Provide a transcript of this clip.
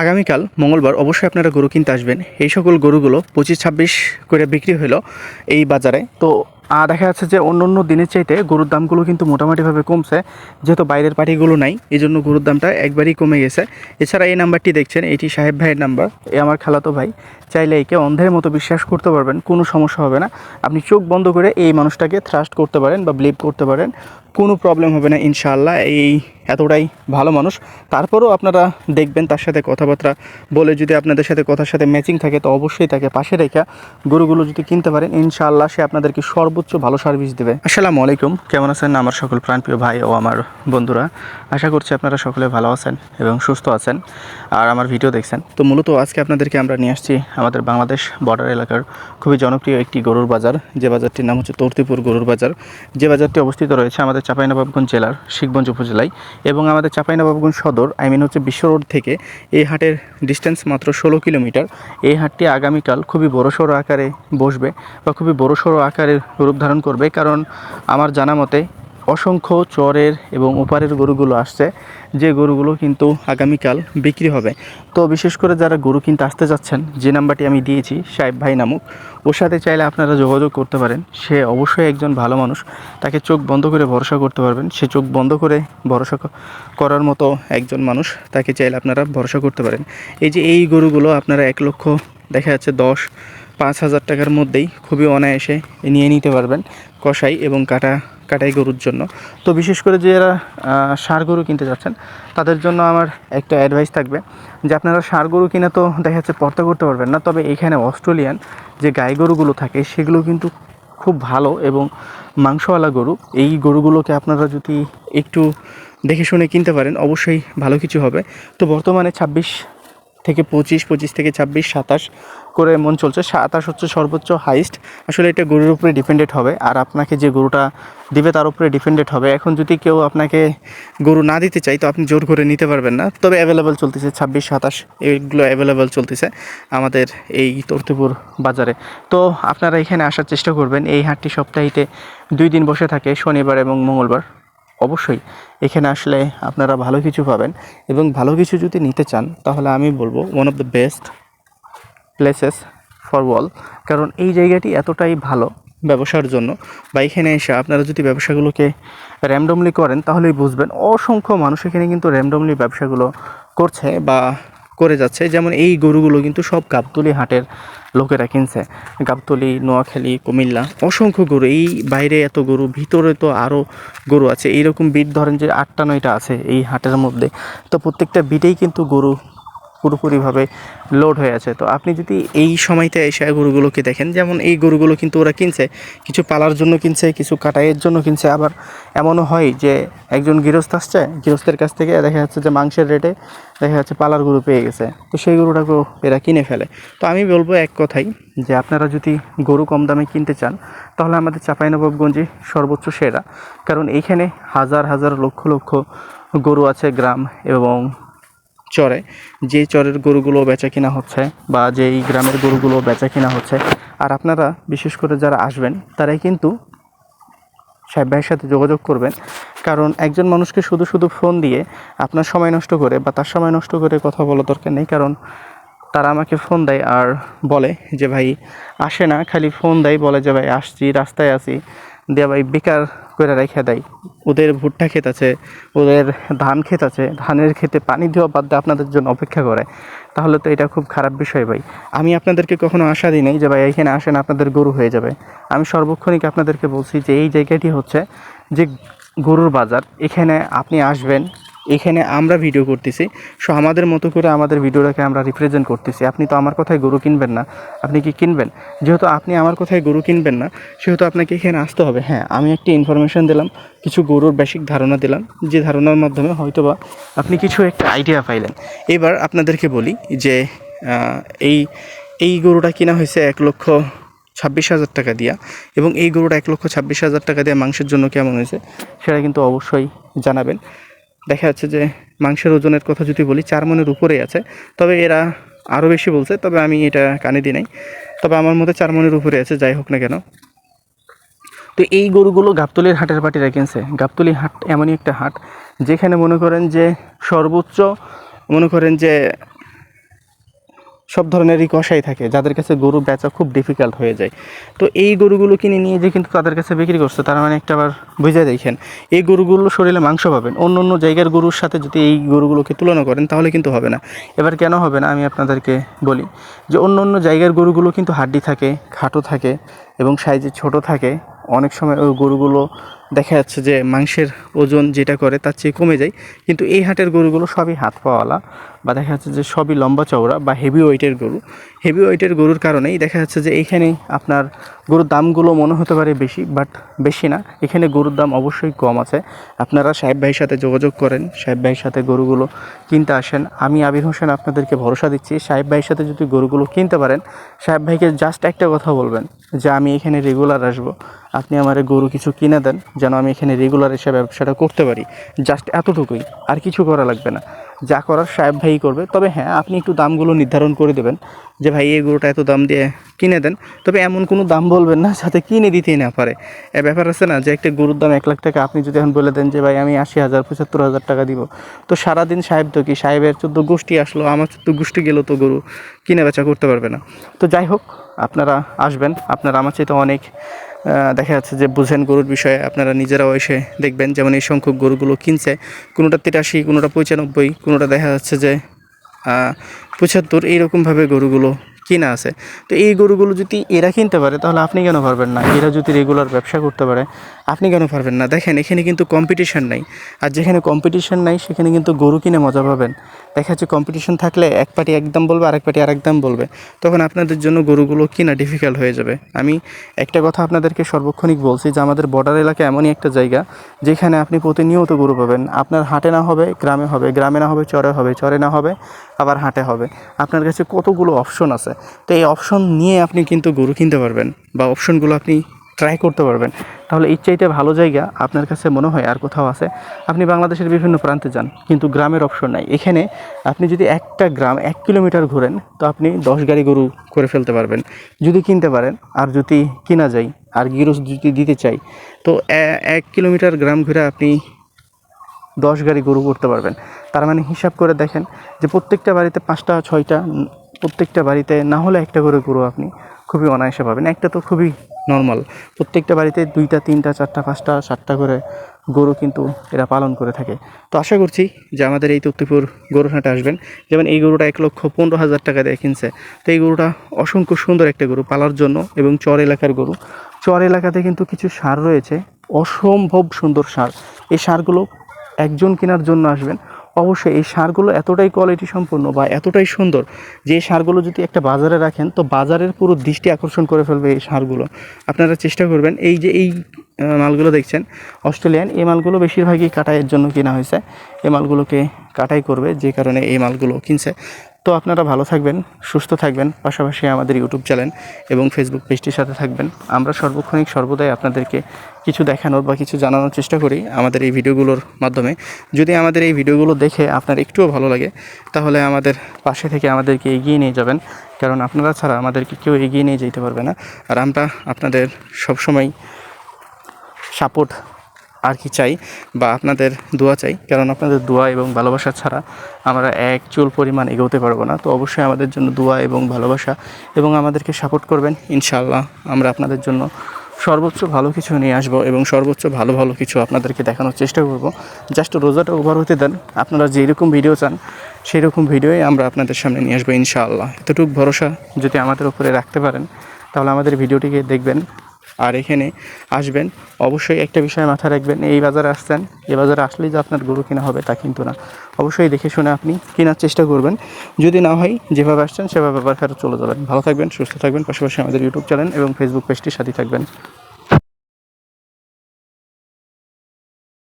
আগামীকাল মঙ্গলবার অবশ্যই আপনারা গরু কিনতে আসবেন। এই সকল গরুগুলো পঁচিশ ছাব্বিশ করে বিক্রি হলো এই বাজারে। তো দেখা যাচ্ছে যে অন্য অন্য দিনের চাইতে গরুর দামগুলো কিন্তু মোটামুটিভাবে কমছে, যেহেতু বাইরের পার্টিগুলো নাই এই জন্য গরুর দামটা একবারই কমে গেছে। এছাড়া এই নাম্বারটি দেখছেন, এটি সাহেব ভাইয়ের নাম্বার। এ আমার খালাতো ভাই, চাইলে একে অন্ধের মতো বিশ্বাস করতে পারবেন, কোনো সমস্যা হবে না। আপনি চোখ বন্ধ করে এই মানুষটাকে থ্রাস্ট করতে পারেন বা বিলিভ করতে পারেন, কোনো প্রবলেম হবে না, ইনশাআল্লাহ। এই এতটাই ভালো মানুষ। তারপরেও আপনারা দেখবেন তার সাথে কথাবার্তা বলে যদি আপনাদের সাথে কথার সাথে ম্যাচিং থাকে, তো অবশ্যই তাকে পাশে রেখে গরুগুলো যদি কিনতে পারেন, ইনশাআল্লাহ সে আপনাদেরকে সর্বোচ্চ ভালো সার্ভিস দেবে। আসসালামু আলাইকুম। কেমন আছেন আমার সকল প্রাণপ্রিয় ভাই ও আমার বন্ধুরা? আশা করছি আপনারা সকলে ভালো আছেন এবং সুস্থ আছেন। আর আমার ভিডিও দেখছেন। তো মূলত আজকে আপনাদেরকে আমরা নিয়ে আসছি আমাদের বাংলাদেশ বর্ডার এলাকার খুবই জনপ্রিয় একটি গরুর বাজার। যে বাজারটির নাম হচ্ছে তর্তিপুর গরুর বাজার। যে বাজারটি অবস্থিত রয়েছে আমাদের চাঁপাইনবাবগঞ্জ জেলার শিখগঞ্জ উপজেলায় এবং আমাদের চাঁপাইনবাবগঞ্জ সদর আই মিন হচ্ছে বিশ্ব রোড থেকে এই হাটের ডিস্টেন্স মাত্র ষোলো কিলোমিটার। এই হাটটি আগামীকাল খুবই বড়সড় আকারে বসবে বা খুবই বড়সড় আকারের রূপ ধারণ করবে, কারণ আমার জানা মতে অসংখ্য চরের এবং ওপারের গরুগুলো আসছে, যে গরুগুলো কিন্তু আগামীকাল বিক্রি হবে। তো বিশেষ করে যারা গরু কিনতে আসতে যাচ্ছেন, যে নাম্বারটি আমি দিয়েছি, সাহেব ভাই নামক, ওর সাথে চাইলে আপনারা যোগাযোগ করতে পারেন। সে অবশ্যই একজন ভালো মানুষ, তাকে চোখ বন্ধ করে ভরসা করতে পারবেন। সে চোখ বন্ধ করে ভরসা করার মতো একজন মানুষ, তাকে চাইলে আপনারা ভরসা করতে পারেন। এই যে এই গরুগুলো আপনারা এক লক্ষ, দেখা যাচ্ছে দশ পাঁচ হাজার টাকার মধ্যেই খুবই অনায়াসে নিয়ে নিতে পারবেন কষাই এবং কাটা, কাটাই গরুর জন্য। তো বিশেষ করে যারা ষাঁড় গরু কিনতে যাচ্ছেন, তাদের জন্য আমার একটা অ্যাডভাইস থাকবে যে আপনারা ষাঁড় গরু কিনে তো দেখা যাচ্ছে পর্তা করতে পারবেন না, তবে এখানে অস্ট্রেলিয়ান যে গাই গরুগুলো থাকে, সেগুলো কিন্তু খুব ভালো এবং মাংসওয়ালা গরু। এই গরুগুলোকে আপনারা যদি একটু দেখে শুনে কিনতে পারেন, অবশ্যই ভালো কিছু হবে। তো বর্তমানে ছাব্বিশ থেকে পঁচিশ পঁচিশ থেকে ছাব্বিশ, সাতাশ করে মন চলছে। সাতাশ হচ্ছে সর্বোচ্চ হাইস্ট আসলে এটা গরুর উপরে ডিপেন্ডেড হবে। আর আপনাকে যে গরুটা দিবে তার উপরে ডিপেন্ডেড হবে। এখন যদি কেউ আপনাকে গরু না দিতে চাই তো আপনি জোর করে নিতে পারবেন না। তবে অ্যাভেলেবেল চলতেছে ছাব্বিশ, সাতাশ এইগুলো অ্যাভেলেবেল চলতেছে আমাদের এই তর্তিপুর বাজারে। তো আপনারা এখানে আসার চেষ্টা করবেন। এই হাটটি সপ্তাহিতে দুই দিন বসে থাকে, শনিবার এবং মঙ্গলবার। অবশ্যই এখানে আসলে আপনারা ভালো কিছু পাবেন এবং ভালো কিছু যদি নিতে চান, তাহলে আমি বলব one of the best places for wall কারণ এই জায়গাটি এতটাই ভালো ব্যবসার জন্য। বা এখানে এসে আপনারা যদি ব্যবসাগুলোকে র্যান্ডমলি করেন, তাহলেই বুঝবেন অসংখ্য মানুষ এখানে কিন্তু র্যান্ডমলি ব্যবসাগুলো করছে বা করে যাচ্ছে। যেমন এই গরুগুলো কিন্তু সব গাবতলি হাটের লোকেরা কিনছে। গাবতলি, নোয়াখালী, কুমিল্লা, অসংখ্য গরু। এই বাইরে এত গরু, ভিতরে তো আরও গরু আছে। এইরকম বিট ধরেন যে আটটা, নয়টা আছে এই হাটের মধ্যে। তো প্রত্যেকটা বিটেই কিন্তু গরু পুরোপুরিভাবে লোড হয়ে আছে। তো আপনি যদি এই সময়তে এসে গরুগুলোকে দেখেন, যেমন এই গরুগুলো কিন্তু ওরা কিনছে, কিছু পালার জন্য কিনছে, কিছু কাটাইয়ের জন্য কিনছে, আবার এমনও হয় যে একজন গৃহস্থ আসছে, গৃহস্থের কাছ থেকে দেখা যাচ্ছে যে মাংসের রেটে দেখা যাচ্ছে পালার গরু পেয়ে গেছে। তো সেই গরুটাকেও এরা কিনে ফেলে। তো আমি বলব এক কথাই, যে আপনারা যদি গরু কম দামে কিনতে চান, তাহলে আমাদের চাঁপাইনবাবগঞ্জে সর্বোচ্চ সেরা। কারণ এইখানে হাজার হাজার লক্ষ লক্ষ গরু আছে গ্রাম এবং চরে যে চরের গরুগুলো বেচা কিনা হচ্ছে বা যেই গ্রামের গরুগুলো বেচা কিনা হচ্ছে। আর আপনারা, বিশেষ করে যারা আসবেন, তারাই কিন্তু সাহেব ভাইয়ের সাথে যোগাযোগ করবেন। কারণ একজন মানুষকে শুধু শুধু ফোন দিয়ে আপনার সময় নষ্ট করে বা তার সময় নষ্ট করে কথা বলা দরকার নেই। কারণ তারা আমাকে ফোন দেয় আর বলে যে, ভাই, আসে না। খালি ফোন দেয়, বলে যে, ভাই, আসছি, রাস্তায় আছি। দিয়ে ভাই, বেকার করে রেখে দেয়। ওদের ভুট্টা ক্ষেত আছে, ওদের ধান ক্ষেত আছে, ধানের ক্ষেতে পানি দেওয়া বাদ দিয়ে আপনাদের জন্য অপেক্ষা করে। তাহলে তো এটা খুব খারাপ বিষয় ভাই। আমি আপনাদেরকে কখনো আশা দিই নাই যে ভাই এখানে আসেন আপনাদের গরু হয়ে যাবে। আমি সর্বক্ষণিক আপনাদেরকে বলছি যে এই জায়গাটি হচ্ছে যে গরুর বাজার। এখানে আপনি আসবেন এখানে আমরা ভিডিও করতেছি। সো আমাদের মতো করে আমাদের ভিডিওটাকে আমরা রিপ্রেজেন্ট করতেছি। আপনি তো আমার কথায় গরু কিনবেন না। আপনি কি কিনবেন? যেহেতু আপনি আমার কথায় গরু কিনবেন না, সেহেতু আপনাকে এখানে আসতে হবে। হ্যাঁ আমি একটি ইনফরমেশন দিলাম, কিছু গরুর বেসিক ধারণা দিলাম, যে ধারণার মাধ্যমে হয়তোবা আপনি কিছু একটা আইডিয়া পাইলেন। এবার আপনাদেরকে বলি যে এই এই গরুটা কিনা হয়েছে এক লক্ষ ছাব্বিশ হাজার টাকা দিয়া। এবং এই গরুটা এক লক্ষ ছাব্বিশ হাজার টাকা দিয়ে মাংসের জন্য কেমন হয়েছে, সেটা কিন্তু অবশ্যই জানাবেন। দেখা যাচ্ছে যে মাংসের ওজনের কথা যদি বলি, চার মনের উপরেই আছে। তবে এরা আরও বেশি বলছে, তবে আমি এটা কানে দিই নাই। তবে আমার মতে চার মনের উপরে আছে, যাই হোক না কেন। তো এই গরুগুলো গাবতলির হাটের পাটিরা রেখেছে। গাবতলি হাট এমনই একটা হাট, যেখানে মনে করেন যে সর্বোচ্চ, মনে করেন যে সব ধরনেরই কষাই থাকে, যাদের কাছে গরু বেচা খুব ডিফিকাল্ট হয়ে যায়। তো এই গরুগুলো কিনে নিয়ে যে কিন্তু তাদের কাছে বিক্রি করছে, তার মানে একটা আবার বুঝে দেখেন, এই গরুগুলো শরীরে মাংস পাবেন। অন্য অন্য জায়গার গরুর সাথে যদি এই গরুগুলোকে তুলনা করেন, তাহলে কিন্তু হবে না। এবার কেন হবে না, আমি আপনাদেরকে বলি যে অন্য অন্য জায়গার গরুগুলো কিন্তু হাড্ডি থাকে, খাটো থাকে এবং সাইজে ছোট থাকে। অনেক সময় ওই গরুগুলো দেখা যাচ্ছে যে মাংসের ওজন যেটা করে তার চেয়ে কমে যায়। কিন্তু এই হাটের গরুগুলো সবই হাত পাওয়ালা বা দেখা যাচ্ছে যে সবই লম্বা চওড়া বা হেভি ওয়েটের গরু। হেভি ওয়েটের গরুর কারণেই দেখা যাচ্ছে যে এইখানে আপনার গরুর দামগুলো মনে হতে পারে বেশি বাট বেশি না। এখানে গরুর দাম অবশ্যই কম আছে। আপনারা সাহেব ভাইয়ের সাথে যোগাযোগ করেন, সাহেব ভাইয়ের সাথে গরুগুলো কিনতে আসেন। আমি আবির হোসেন আপনাদেরকে ভরসা দিচ্ছি, সাহেব ভাইয়ের সাথে যদি গরুগুলো কিনতে পারেন, সাহেব ভাইকে জাস্ট একটা কথা বলবেন যে, আমি এখানে রেগুলার আসব। আপনি আমার গরু কিছু কিনে দেন যেন আমি এখানে রেগুলার এসে ব্যবসাটা করতে পারি। জাস্ট এতটুকুই, আর কিছু করা লাগবে না। যা করার সাহেব ভাই করবে। তবে হ্যাঁ আপনি একটু দামগুলো নির্ধারণ করে দেবেন যে, ভাই, এই গরুটা এত দাম দিয়ে কিনে দেন। তবে এমন কোনো দাম বলবেন না, যাতে কিনে দিতেই না পারে। এ ব্যাপার আছে না যে, একটা গরুর দাম এক লাখ টাকা। আপনি যদি এখন বলে দেন যে, ভাই, আমি আশি হাজার, পঁচাত্তর হাজার টাকা দিব। তো সারাদিন সাহেব তো কি? সাহেবের চোদ্দ গোষ্ঠী আসলো, আমার চোদ্দ গোষ্ঠী গেলো তো গরু কিনে বেচা করতে পারবে না। তো যাই হোক, আপনারা আসবেন। আপনারা আমার চাইতে অনেক দেখা যাচ্ছে যে বুঝেন গরুর বিষয়ে আপনারা নিজেরাও এসে দেখবেন। যেমন এই সংখ্যক গরুগুলো কিনছে, কোনোটা তিরাশি, কোনোটা পঁচানব্বই, কোনোটা দেখা যাচ্ছে যে পঁচাত্তর, এইরকমভাবে গরুগুলো কিনা আছে। তো এই গরুগুলো যদি এরা কিনতে পারে, তাহলে আপনি কেন পারবেন না? এরা যদি রেগুলার ব্যবসা করতে পারে, আপনি কেন পারবেন না? দেখেন, এখানে কিন্তু কম্পিটিশন নাই। আর যেখানে কম্পিটিশন নাই, সেখানে কিন্তু গরু কিনে মজা পাবেন। দেখা যাচ্ছে কম্পিটিশন থাকলে এক পার্টি একদম বলবে, আরেক পার্টি আরেক দাম বলবে। তখন আপনাদের জন্য গরুগুলো কিনা ডিফিকাল্ট হয়ে যাবে। আমি একটা কথা আপনাদেরকে সর্বক্ষণিক বলছি যে আমাদের বর্ডার এলাকা এমনই একটা জায়গা যেখানে আপনি প্রতিনিয়ত গরু পাবেন। আপনার হাটে না হবে, গ্রামে হবে। গ্রামে না হবে, চরে হবে। চরে না হবে, আবার হাটে হবে। আপনার কাছে কতগুলো অপশন আছে? তো এই অপশন নিয়ে আপনি কিন্তু গরু কিনতে পারবেন বা অপশনগুলো আপনি ট্রাই করতে পারবেন। তাহলে এর ভালো জায়গা আপনার কাছে মনে হয় আর কোথাও আছে? আপনি বাংলাদেশের বিভিন্ন প্রান্তে যান, কিন্তু গ্রামের অপশন নাই। এখানে আপনি যদি একটা গ্রাম এক কিলোমিটার ঘোরেন, তো আপনি দশ গাড়ি গরু করে ফেলতে পারবেন। যদি কিনতে পারেন আর যদি কিনা যায়, আর গিরস যদি দিতে চাই, তো এক কিলোমিটার গ্রাম ঘুরে আপনি দশ গাড়ি গরু করতে পারবেন। তার মানে হিসাব করে দেখেন যে প্রত্যেকটা বাড়িতে পাঁচটা, ছয়টা, প্রত্যেকটা বাড়িতে না হলে একটা করে গরু আপনি খুবই অনায়াসে পাবেন। একটা তো খুবই নর্মাল প্রত্যেকটা বাড়িতে দুইটা, তিনটা, চারটা, পাঁচটা, সাতটা করে গরু কিন্তু এরা পালন করে থাকে। তো আশা করছি যে আমাদের এই তত্ত্বপুর গরুহাটে আসবেন। যেমন এই গরুটা এক লক্ষ পনেরো হাজার টাকা দিয়ে কিনছে। তো এই গরুটা অসংখ্য সুন্দর একটা গরু পালার জন্য এবং চর এলাকার গরু। চর এলাকাতে কিন্তু কিছু সার রয়েছে। অসম্ভব সুন্দর সার। এই সারগুলো একজন কেনার জন্য আসবেন। অবশ্যই এই সারগুলো এতটাই কোয়ালিটি সম্পূর্ণ বা এতটাই সুন্দর যে সারগুলো যদি একটা বাজারে রাখেন, তো বাজারের পুরো দৃষ্টি আকর্ষণ করে ফেলবে এই সারগুলো। আপনারা চেষ্টা করবেন এই যে এই মালগুলো দেখছেন, অস্ট্রেলিয়ান, এই মালগুলো বেশিরভাগই কাটাইয়ের জন্য কেনা হয়েছে। এই মালগুলোকে কাটাই করবে, যে কারণে এই মালগুলো কিনছে। তো আপনারা ভালো থাকবেন, সুস্থ থাকবেন, পাশাপাশি আমাদের ইউটিউব চ্যানেল এবং ফেসবুক পেজটির সাথে থাকবেন। আমরা সর্বক্ষণিক সর্বদাই আপনাদেরকে কিছু দেখানোর বা কিছু জানানোর চেষ্টা করি আমাদের এই ভিডিওগুলোর মাধ্যমে। যদি আমাদের এই ভিডিওগুলো দেখে আপনার একটুও ভালো লাগে, তাহলে আমাদের পাশে থেকে আমাদেরকে এগিয়ে নিয়ে যাবেন। কারণ আপনারা ছাড়া আমাদেরকে কেউ এগিয়ে নিয়ে যেতে পারবে না। আর আমরা আপনাদের সবসময় সাপোর্ট আর কি চাই বা আপনাদের দোয়া চাই। কারণ আপনাদের দোয়া এবং ভালোবাসা ছাড়া আমরা এক চুল পরিমাণ এগোতে পারব না। তো অবশ্যই আমাদের জন্য দোয়া এবং ভালোবাসা এবং আমাদেরকে সাপোর্ট করবেন। ইনশাআল্লাহ আমরা আপনাদের জন্য সর্বোচ্চ ভালো কিছু নিয়ে আসব এবং সর্বোচ্চ ভালো ভালো কিছু আপনাদেরকে দেখানোর চেষ্টা করব। জাস্ট রোজাটা ওভার হতে দেন। আপনারা যেরকম ভিডিও চান সেই রকম ভিডিওই আমরা আপনাদের সামনে নিয়ে আসব ইনশাআল্লাহ। এতটুকু ভরসা যদি আমাদের উপরে রাখতে পারেন, তাহলে আমাদের ভিডিওটিকে দেখবেন। আর এখানে আসবেন, অবশ্যই একটা বিষয় মাথায় রাখবেন, এই বাজারে আসছেন, এই বাজারে আসলেই যে আপনার গরু কেনা হবে তা কিন্তু না। অবশ্যই দেখে শুনে আপনি কেনার চেষ্টা করবেন। যদি না হয়, যেভাবে আসছেন সেভাবে ব্যবহার চলে যাবেন। ভালো থাকবেন, সুস্থ থাকবেন, পাশাপাশি আমাদের ইউটিউব চ্যানেল এবং ফেসবুক পেজটির সাথে থাকবেন।